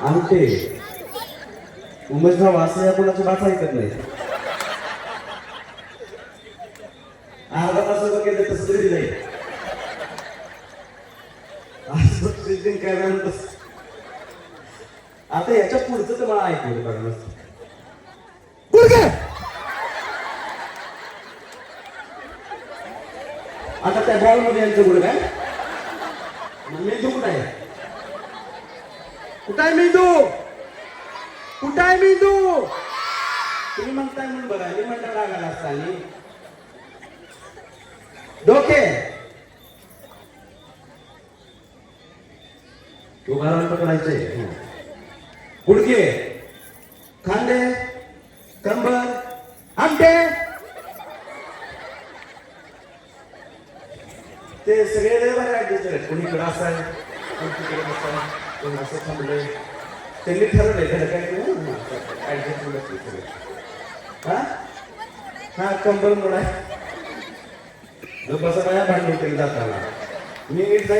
अंगठे उमेशराव असं या कोणाची भाषा ऐकत नाही अर्धा तास केलं तसं तरी जाईल असं काय नाही. आता याच्या पुढचं तर मला ऐकलं बघा आता त्या बॉलमध्ये यांचं गुड काय मेंदू कुठं आहे? कुठं आहे मेंदू कुठं आहे मेंदू तुम्ही म्हणताय म्हणून बघा मी म्हणता रागाला असताना डोके. उभारून पकडायचे गुडघे. खांदे. कंबर. आमटे ते सगळे लय बरे आहेत कोणी इकडे असाय कोणी तिकडे असाय आहे असं थांबलंय त्यांनी ठरवलंय खरं काय ऍडजस्ट हा हा कंबर मोड आहे बसा काय भांडवल केलं जाताना. मी नीट जाईल